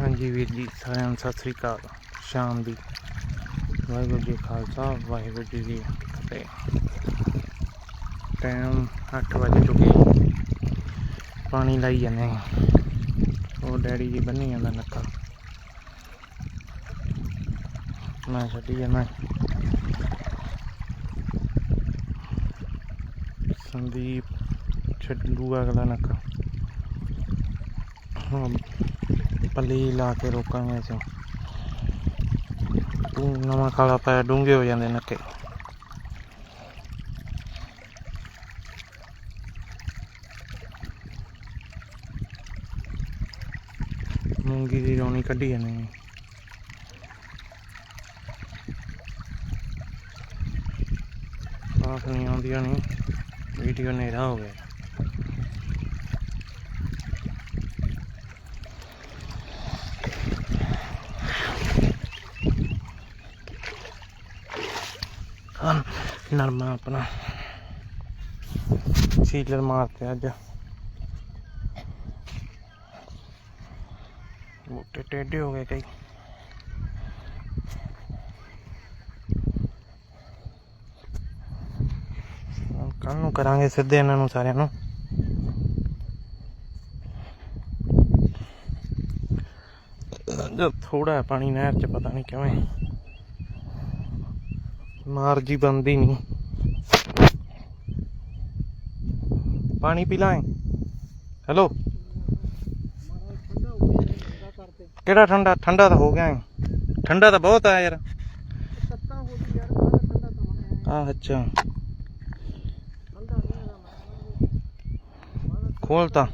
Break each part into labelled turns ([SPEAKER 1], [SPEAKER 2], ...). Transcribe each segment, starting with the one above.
[SPEAKER 1] ਹਾਂਜੀ ਵੀਰ ਜੀ, ਸਾਰਿਆਂ ਨੂੰ ਸਤਿ ਸ੍ਰੀ ਅਕਾਲ। ਸ਼ਾਮ ਦੀ। ਵਾਹਿਗੁਰੂ ਜੀ ਖਾਲਸਾ, ਵਾਹਿਗੁਰੂ ਜੀ ਕੀ ਫਤਿਹ। ਟਾਈਮ 8 ਵਜੇ ਚੁੱਕੇ ਪਾਣੀ ਲਾਈ ਜਾਂਦੇ ਹਾਂ ਉਹ ਡੈਡੀ ਜੀ ਬੰਨੀ ਜਾਂਦਾ ਨੱਕਾ। ਮੈਂ ਛੱਡੀ ਜਾਂਦਾ। ਸੰਦੀਪ ਛੱਡੂਗਾ ਅਗਲਾ ਨੱਕਾ। ਹੁਣ ਪੱਲੀ ਲਾ ਕੇ ਰੋਕਾਂਗੇ ਅਸੀਂ। ਤੂੰ ਨਵਾਂ ਖਾਲਾ ਪਾਇਆ, ਡੂੰਘੇ ਹੋ ਜਾਂਦੇ ਨੱਕੇ। ਮੂੰਗੀ ਦੀ ਰੋਣੀ ਕੱਢੀ ਜਾਂਦੇ ਨੇ। ਸਾਫ਼ ਨਹੀਂ ਆਉਂਦੀਆਂ ਨਹੀਂ ਵੀਡੀਓ ਨੇਰਾ ਹੋ ਗਿਆ। ਨਰਮਾ ਆਪਣਾ। ਸੀਲਰ ਮਾਰਤੇ ਅੱਜ। ਬੂਟੇ ਟੇਢੇ ਹੋ ਗਏ ਕਈ। ਕੱਲ ਨੂੰ ਕਰਾਂਗੇ ਸਿੱਧੇ ਇਹਨਾਂ ਨੂੰ ਸਾਰਿਆਂ ਨੂੰ। ਜਦ ਥੋੜਾ ਪਾਣੀ ਨਹਿਰ ਚ ਪਤਾ ਨਹੀਂ ਕਿਵੇਂ। ਮਾਰ ਜੀ ਬੰਦੀ ਨਹੀਂ ਪਾਣੀ ਪੀ ਲਾਂ ਹੈਲੋ। ਕਿਹੜਾ ਠੰਡਾ? ਠੰਡਾ ਤਾਂ ਹੋ ਗਿਆ ਹੈ ਠੰਡਾ ਤਾਂ ਬਹੁਤ ਆ ਯਾਰ। ਆ ਅੱਛਾ। ਖੋਲਤਾ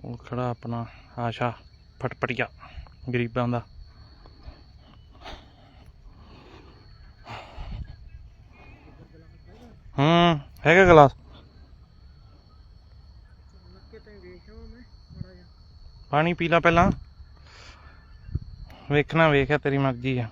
[SPEAKER 1] ਉਹ ਖੜਾ ਆਪਣਾ ਆਸ਼ਾ ਫਟਪਟੀਆ ਗਰੀਬਾਂ ਦਾ। ਹੂੰ, ਹੈਗਾ ਗਲਾਸ? ਪਾਣੀ ਪੀ ਲਾ ਪਹਿਲਾਂ। ਵੇਖਣਾ ਵੇਖਿਆ ਤੇਰੀ ਮਰਜ਼ੀ ਆ।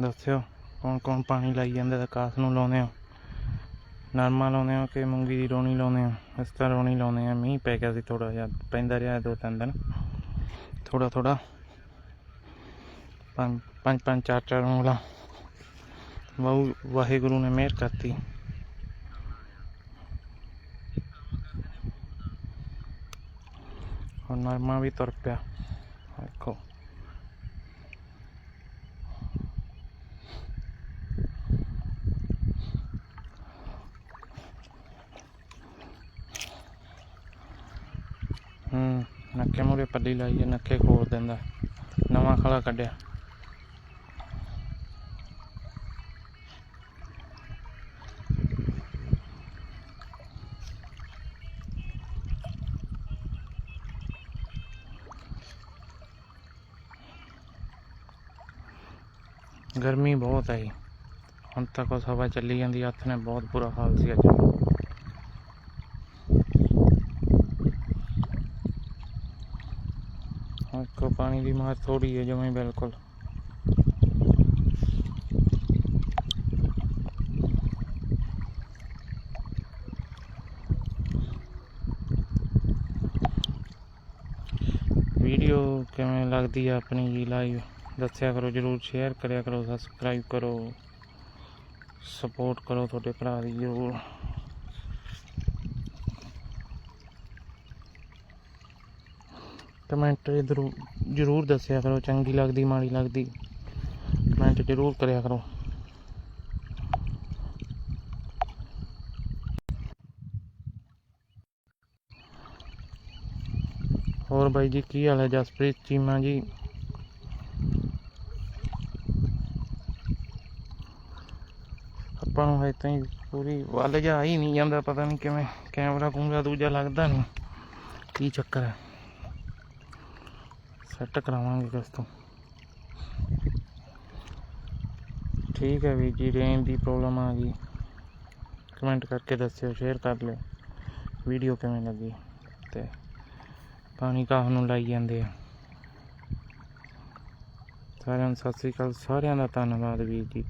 [SPEAKER 1] ਦੱਸਿਓ, ਕੌਣ ਕੌਣ ਪਾਣੀ ਲਾਈ ਜਾਂਦਾ ਕਾਸ ਨੂੰ ਲਾਉਂਦੇ ਹੋ? ਨਰਮਾ ਲਾਉਂਦੇ ਹੋ ਕਿ ਮੂੰਗੀ ਦੀ ਰੋਣੀ ਲਾਉਂਦੇ ਹੋ? ਇਸ ਤਰ੍ਹਾਂ ਰੋਣੀ ਲਾਉਂਦੇ ਆ, ਮੀਂਹ ਪੈ ਗਿਆ ਸੀ ਥੋੜਾ ਜਿਹਾ, ਪੈਂਦਾ ਰਿਹਾ ਦੋ ਤਿੰਨ ਦਿਨ। ਥੋੜਾ ਥੋੜਾ ਪੰਜ ਪੰਜ ਪੰਜ, ਚਾਰ ਚਾਰ ਉਂਗਲਾਂ। ਵਾਹਿ ਵਾਹਿਗੁਰੂ ਨੇ ਮਿਹਰ ਕਰਤੀ। ਹੁਣ ਨਰਮਾ ਵੀ ਤੁਰ ਪਿਆ। ਹੂੰ, ਨੱਕੇ ਮੂਰੇ ਪੱਲੀ ਲਾਈ ਹੈ ਨੱਕੇ ਖੋਲ ਦਿੰਦਾ। ਨਵਾਂ ਖਲਾ ਕੱਢਿਆ। ਗਰਮੀ ਬਹੁਤ ਹੈ ਹੁਣ ਤੱਕ ਉਹ ਹਵਾ ਚੱਲੀ ਜਾਂਦੀ, ਹੱਥ ਨੇ ਬਹੁਤ ਬੁਰਾ ਹਾਲ ਸੀ ਅੱਜ ਹੁਣ ਕੋ ਪਾਣੀ ਦੀ ਮਾਰ ਥੋੜੀ ਹੈ ਜਮੇ ਬਿਲਕੁਲ। ਵੀਡੀਓ ਕਿਵੇਂ ਲੱਗਦੀ ਆ ਆਪਣੀ ਜੀ ਲਾਈਵ ਦੱਸਿਆ ਕਰੋ, ਜਰੂਰ ਸ਼ੇਅਰ ਕਰਿਆ ਕਰੋ ਸਬਸਕ੍ਰਾਈਬ ਕਰੋ ਸਪੋਰਟ ਕਰੋ ਤੁਹਾਡੇ ਭਰਾ ਦੀ ਜਰੂਰ। ਕਮੈਂਟ ਜਰੂਰ ਜਰੂਰ ਦੱਸਿਆ ਕਰੋ, ਚੰਗੀ ਲੱਗਦੀ, ਮਾੜੀ ਲੱਗਦੀ। ਕਮੈਂਟ ਜਰੂਰ ਕਰਿਆ ਕਰੋ। ਹੋਰ ਬਾਈ ਜੀ, ਕੀ ਹਾਲ ਹੈ? ਜਸਪ੍ਰੀਤ ਚੀਮਾ ਜੀ। ਆਪਾਂ ਨੂੰ ਹਜੇ ਤਾਈਂ ਪੂਰੀ ਵੱਲ ਜਾ ਹੀ ਨਹੀਂ ਜਾਂਦਾ, ਪਤਾ ਨਹੀਂ ਕਿਵੇਂ ਕੈਮਰਾ ਕੂਮਰਾ ਦੂਜਾ ਲੱਗਦਾ ਨਹੀਂ। ਕੀ ਚੱਕਰ ਹੈ? ਸੈੱਟ ਕਰਾਵਾਂਗੇ ਕਿਸ ਤੋਂ। ਠੀਕ ਹੈ ਵੀਰ ਜੀ ਰੇਂਜ ਦੀ ਪ੍ਰੋਬਲਮ ਆ ਗਈ। ਕਮੈਂਟ ਕਰਕੇ ਦੱਸਿਓ ਸ਼ੇਅਰ ਕਰ ਲਿਓ। ਵੀਡੀਓ ਕਿਵੇਂ ਲੱਗੀ? ਤੇ ਪਾਣੀ ਕਾਹ ਨੂੰ ਲਾਈ ਜਾਂਦੇ ਆ। ਸਾਰਿਆਂ ਨੂੰ ਸਤਿ ਸ੍ਰੀ ਅਕਾਲ, ਸਾਰਿਆਂ ਦਾ ਧੰਨਵਾਦ ਵੀਰ ਜੀ।